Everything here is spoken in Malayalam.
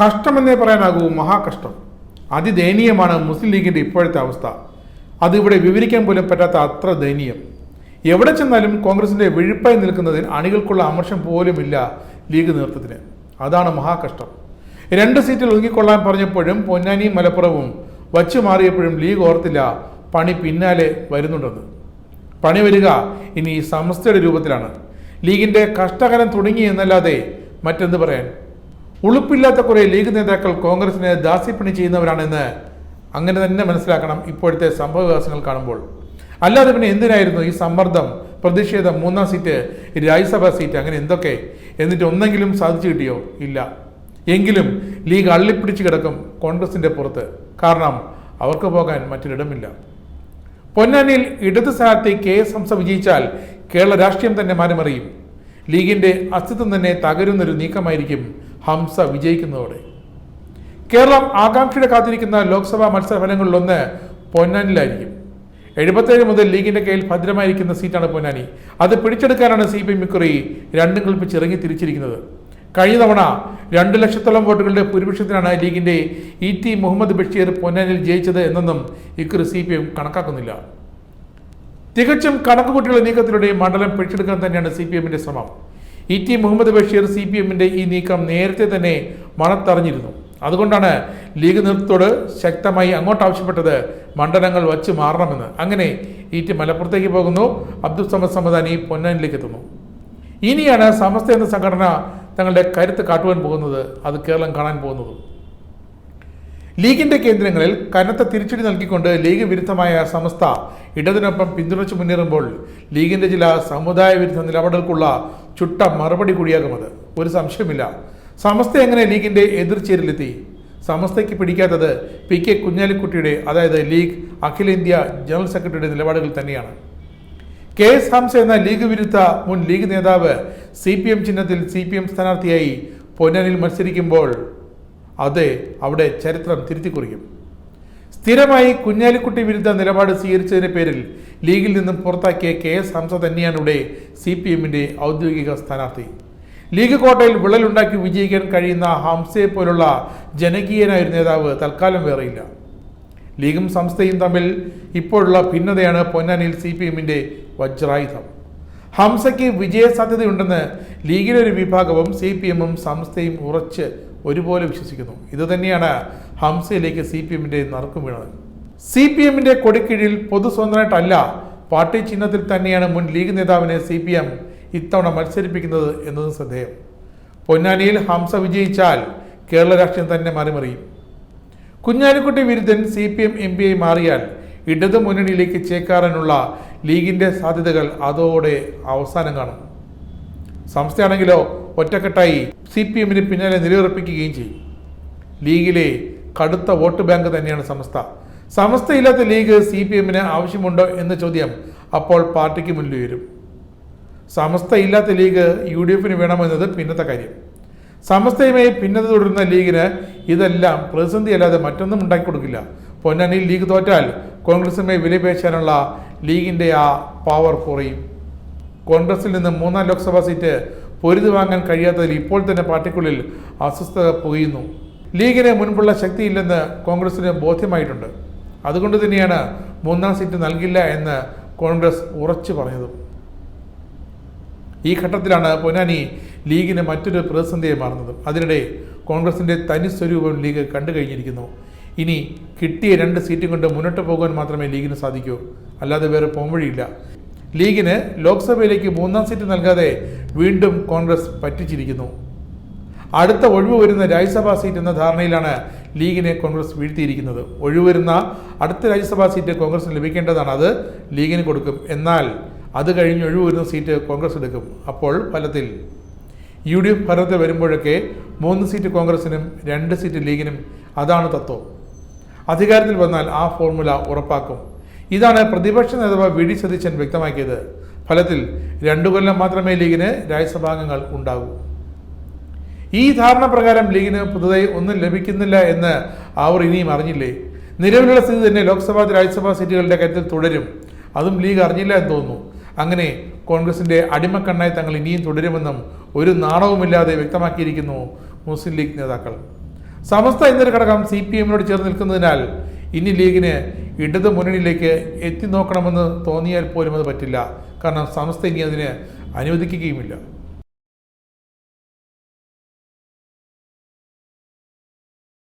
കഷ്ടമെന്നേ പറയാനാകൂ മഹാകഷ്ടം. അതിദയനീയമാണ് മുസ്ലിം ലീഗിന്റെ ഇപ്പോഴത്തെ അവസ്ഥ. അതിവിടെ വിവരിക്കാൻ പോലും പറ്റാത്ത അത്ര ദയനീയം. എവിടെ ചെന്നാലും കോൺഗ്രസിന്റെ വിഴുപ്പായി നിൽക്കുന്നതിന് അണികൾക്കുള്ള അമർഷം പോലുമില്ല ലീഗ് നേതൃത്വത്തിന്. അതാണ് മഹാകഷ്ടം. രണ്ട് സീറ്റിൽ ഒതുങ്ങിക്കൊള്ളാൻ പറഞ്ഞപ്പോഴും പൊന്നാനിയും മലപ്പുറവും വച്ചു മാറിയപ്പോഴും ലീഗ് ഓർത്തില്ല പണി പിന്നാലെ വരുന്നുണ്ടെന്ന്. പണി വരിക ഇനി സമസ്തയുടെ രൂപത്തിലാണ്. ലീഗിന്റെ കഷ്ടകരം തുടങ്ങി എന്നല്ലാതെ മറ്റെന്ത് പറയാൻ? ഉളുപ്പില്ലാത്ത കുറെ ലീഗ് നേതാക്കൾ കോൺഗ്രസിനെ ദാസ്യപ്പണി ചെയ്യുന്നവരാണെന്ന് അങ്ങനെ തന്നെ മനസ്സിലാക്കണം ഇപ്പോഴത്തെ സംഭവവികാസങ്ങൾ കാണുമ്പോൾ. അല്ലാതെ പിന്നെ എന്തിനായിരുന്നു ഈ സമ്മർദ്ദം പ്രതിഷേധം മൂന്നാം സീറ്റ് രാജ്യസഭാ സീറ്റ് അങ്ങനെ എന്തൊക്കെ? എന്നിട്ട് ഒന്നെങ്കിലും സാധിച്ചു കിട്ടിയോ? ഇല്ല. എങ്കിലും ലീഗ് അള്ളിപ്പിടിച്ച് കിടക്കും കോൺഗ്രസിന്റെ പുറത്ത്. കാരണം അവർക്ക് പോകാൻ മറ്റൊരിടമില്ല. പൊന്നാനിയിൽ ഇടത് സ്ഥാനാർത്ഥി കെ എസ് ഹംസ വിജയിച്ചാൽ കേരള രാഷ്ട്രീയം തന്നെ മാറിമറിയും. ലീഗിന്റെ അസ്തിത്വം തന്നെ തകരുന്നൊരു നീക്കമായിരിക്കും ഹംസ വിജയിക്കുന്നതോടെ. കേരളം ആകാംക്ഷയുടെ കാത്തിരിക്കുന്ന ലോക്സഭാ മത്സര ഫലങ്ങളിലൊന്ന് പൊന്നാനിലായിരിക്കും എഴുപത്തേഴ് മുതൽ ലീഗിന്റെ കയ്യിൽ ഭദ്രമായിരിക്കുന്ന സീറ്റാണ് പൊന്നാനി. അത് പിടിച്ചെടുക്കാനാണ് സി പി എം ഇക്കുറി രണ്ടും കൽപ്പിച്ച് ഇറങ്ങി തിരിച്ചിരിക്കുന്നത്. കഴിഞ്ഞ തവണ രണ്ട് ലക്ഷത്തോളം വോട്ടുകളുടെ ഭൂരിപക്ഷത്തിനാണ് ലീഗിന്റെ ഇ ടി മുഹമ്മദ് ബഷീർ പൊന്നാനിൽ ജയിച്ചത് എന്നൊന്നും ഇക്കുറി സി പി എം കണക്കാക്കുന്നില്ല. തികച്ചും കണക്കുകൂട്ടിയുള്ള നീക്കത്തിലൂടെ മണ്ഡലം പിടിച്ചെടുക്കാൻ തന്നെയാണ് സി പി എമ്മിന്റെ ശ്രമം. E T Muhammad Basheer C P എമ്മിന്റെ ഈ നീക്കം നേരത്തെ തന്നെ മണത്തറിഞ്ഞിരുന്നു. അതുകൊണ്ടാണ് ലീഗ് നേതൃത്വത്തോട് ശക്തമായി അങ്ങോട്ട് ആവശ്യപ്പെട്ടത് മണ്ഡലങ്ങൾ വച്ച് മാറണമെന്ന്. അങ്ങനെ ഇ ടി മലപ്പുറത്തേക്ക് പോകുന്നു. അബ്ദുൾ സമദ് സമദാനി പൊന്നാനിലേക്ക് എത്തുന്നു. ഇനിയാണ് സമസ്ത എന്ന സംഘടന തങ്ങളുടെ കരുത്ത് കാട്ടുവാൻ പോകുന്നത്. അത് കേരളം കാണാൻ പോകുന്നതും. ലീഗിന്റെ കേന്ദ്രങ്ങളിൽ കനത്ത തിരിച്ചടി നൽകിക്കൊണ്ട് ലീഗ് വിരുദ്ധമായ സമസ്ത ഇടതിനൊപ്പം പിന്തുണച്ചു മുന്നേറുമ്പോൾ ലീഗിന്റെ ചില സമുദായ വിരുദ്ധ നിലപാടുകൾക്കുള്ള ചുട്ട മറുപടി കൂടിയാകുമത്. ഒരു സംശയമില്ല സമസ്ത എങ്ങനെ ലീഗിന്റെ എതിർചേരിലെത്തി സമസ്തയ്ക്ക് പിടിക്കാത്തത് പി കെ കുഞ്ഞാലിക്കുട്ടിയുടെ അതായത് ലീഗ് അഖിലേന്ത്യാ ജനറൽ സെക്രട്ടറിയുടെ നിലപാടുകൾ തന്നെയാണ്. കെ എസ് ഹംസ എന്ന ലീഗ് വിരുദ്ധ മുൻ ലീഗ് നേതാവ് സി പി എം ചിഹ്നത്തിൽ സി പി എം സ്ഥാനാർത്ഥിയായി പൊന്നാനിൽ മത്സരിക്കുമ്പോൾ അതെ അവിടെ ചരിത്രം തിരുത്തി കുറിക്കും സ്ഥിരമായി കുഞ്ഞാലിക്കുട്ടി വിരുദ്ധ നിലപാട് സ്വീകരിച്ചതിന്റെ പേരിൽ ലീഗിൽ നിന്നും പുറത്താക്കിയ കെ എസ് ഹംസ തന്നെയാണ് ഇവിടെ സി പി എമ്മിന്റെ ഔദ്യോഗിക സ്ഥാനാർത്ഥി. ലീഗ് കോട്ടയിൽ വിള്ളലുണ്ടാക്കി വിജയിക്കാൻ കഴിയുന്ന ഹംസയെ പോലുള്ള ജനകീയനായ ഒരു നേതാവ് തൽക്കാലം വേറെയില്ല. ലീഗും സംസ്ഥയും തമ്മിൽ ഇപ്പോഴുള്ള ഭിന്നതയാണ് പൊന്നാനിയിൽ സി പി എമ്മിന്റെ വജ്രായുധം. ഹംസയ്ക്ക് വിജയസാധ്യതയുണ്ടെന്ന് ലീഗിലെ ഒരു വിഭാഗവും സി പി എമ്മും സംസ്ഥയും ഉറച്ച് ഒരുപോലെ വിശ്വസിക്കുന്നു. ഇതുതന്നെയാണ് ഹംസയിലേക്ക് സി പി എമ്മിന്റെ നറുക്കും വീണത്. സി പി എമ്മിന്റെ കൊടിക്കീഴിൽ പൊതു സ്വന്തമായിട്ടല്ല പാർട്ടി ചിഹ്നത്തിൽ തന്നെയാണ് മുൻ ലീഗ് നേതാവിനെ സി പി എം ഇത്തവണ മത്സരിപ്പിക്കുന്നത് എന്നതും ശ്രദ്ധേയം. പൊന്നാനിയിൽ ഹംസ വിജയിച്ചാൽ കേരള രാഷ്ട്രീയം തന്നെ മാറിമറിയും. കുഞ്ഞാലിക്കുട്ടി വിരുദ്ധൻ സി പി എം എം പിയായി മാറിയാൽ ഇടതു മുന്നണിയിലേക്ക് ചേക്കാറാനുള്ള ലീഗിന്റെ സാധ്യതകൾ അതോടെ അവസാനം കാണും. സംസ്ഥയാണെങ്കിലോ ഒറ്റക്കെട്ടായി സി പി എമ്മിന് പിന്നാലെ നിലയുറപ്പിക്കുകയും ചെയ്യും. ലീഗിലെ കടുത്ത വോട്ട് ബാങ്ക് തന്നെയാണ് സമസ്ത. സമസ്തയില്ലാത്ത ലീഗ് സി പി എമ്മിന് ആവശ്യമുണ്ടോ എന്ന ചോദ്യം അപ്പോൾ പാർട്ടിക്ക് മുന്നിൽ വരും സമസ്ത ഇല്ലാത്ത ലീഗ് യു ഡി എഫിന് വേണമെന്നത് പിന്നത്തെ കാര്യം. സമസ്തയുമായി ഭിന്നത തുടരുന്ന ലീഗിന് ഇതെല്ലാം പ്രതിസന്ധി അല്ലാതെ മറ്റൊന്നും ഉണ്ടാക്കി കൊടുക്കില്ല പൊന്നാനിയിൽ ലീഗ് തോറ്റാൽ കോൺഗ്രസുമായി വിലപേശാനുള്ള ലീഗിന്റെ ആ പവർ കുറയും. കോൺഗ്രസിൽ നിന്ന് മൂന്നാം ലോക്സഭാ സീറ്റ് പൊരുതി വാങ്ങാൻ കഴിയാത്തതിൽ ഇപ്പോൾ തന്നെ പാർട്ടിക്കുള്ളിൽ അസ്വസ്ഥത പുകയുന്നു ലീഗിന് മുൻപുള്ള ശക്തിയില്ലെന്ന് കോൺഗ്രസിന് ബോധ്യമായിട്ടുണ്ട്. അതുകൊണ്ട് തന്നെയാണ് മൂന്നാം സീറ്റ് നൽകില്ല എന്ന് കോൺഗ്രസ് ഉറച്ചു പറഞ്ഞതും. ഈ ഘട്ടത്തിലാണ് പൊന്നാനി ലീഗിന് മറ്റൊരു പ്രതിസന്ധിയെ മാറുന്നത്. അതിനിടെ കോൺഗ്രസിന്റെ തനി സ്വരൂപം ലീഗ് കണ്ടു കഴിഞ്ഞിരിക്കുന്നു. ഇനി കിട്ടിയ രണ്ട് സീറ്റും കൊണ്ട് മുന്നോട്ട് പോകാൻ മാത്രമേ ലീഗിന് സാധിക്കൂ. അല്ലാതെ വേറെ പോംവഴിയില്ല ലീഗിന് ലോക്സഭയിലേക്ക് മൂന്നാം സീറ്റ് നൽകാതെ വീണ്ടും കോൺഗ്രസ് പറ്റിച്ചിരിക്കുന്നു. അടുത്ത ഒഴിവ് വരുന്ന രാജ്യസഭാ സീറ്റ് എന്ന ധാരണയിലാണ് ലീഗിനെ കോൺഗ്രസ് വീഴ്ത്തിയിരിക്കുന്നത്. ഒഴിവ് വരുന്ന അടുത്ത രാജ്യസഭാ സീറ്റ് കോൺഗ്രസിന് ലഭിക്കേണ്ടതാണ്. അത് ലീഗിന് കൊടുക്കും. എന്നാൽ അത് കഴിഞ്ഞ് ഒഴിവ് വരുന്ന സീറ്റ് കോൺഗ്രസ് എടുക്കും. അപ്പോൾ ഫലത്തിൽ യു ഡി എഫ് ഭരണത്തിൽ വരുമ്പോഴൊക്കെ മൂന്ന് സീറ്റ് കോൺഗ്രസിനും രണ്ട് സീറ്റ് ലീഗിനും അതാണ് തത്വം. അധികാരത്തിൽ വന്നാൽ ആ ഫോർമുല ഉറപ്പാക്കും. ഇതാണ് പ്രതിപക്ഷ നേതാവ് വി ഡി സതീശൻ വ്യക്തമാക്കിയത്. ഫലത്തിൽ രണ്ടു കൊല്ലം മാത്രമേ ലീഗിന് രാജ്യസഭാംഗങ്ങൾ ഉണ്ടാകൂ ഈ ധാരണ പ്രകാരം ലീഗിന് പുതുതായി ഒന്നും ലഭിക്കുന്നില്ല എന്ന് അവർ ഇനിയും അറിഞ്ഞില്ലേ? നിലവിലുള്ള സ്ഥിതി തന്നെ ലോക്സഭാ രാജ്യസഭാ സീറ്റുകളുടെ കാര്യത്തിൽ തുടരും. അതും ലീഗ് അറിഞ്ഞില്ല എന്ന് തോന്നുന്നു. അങ്ങനെ കോൺഗ്രസിന്റെ അടിമക്കണ്ണായി തങ്ങൾ ഇനിയും തുടരുമെന്നും ഒരു നാണവുമില്ലാതെ വ്യക്തമാക്കിയിരിക്കുന്നു മുസ്ലിം ലീഗ് നേതാക്കൾ. സമസ്ത എന്നൊരു ഘടകം സി പി എമ്മിനോട് ചേർന്ന് നിൽക്കുന്നതിനാൽ ഇനി ലീഗിന് ഇടതു മുന്നണിയിലേക്ക് എത്തി നോക്കണമെന്ന് തോന്നിയാൽ പോലും അത് പറ്റില്ല. കാരണം സംസ്ഥ ഇനി അതിന് അനുവദിക്കുകയുമില്ല.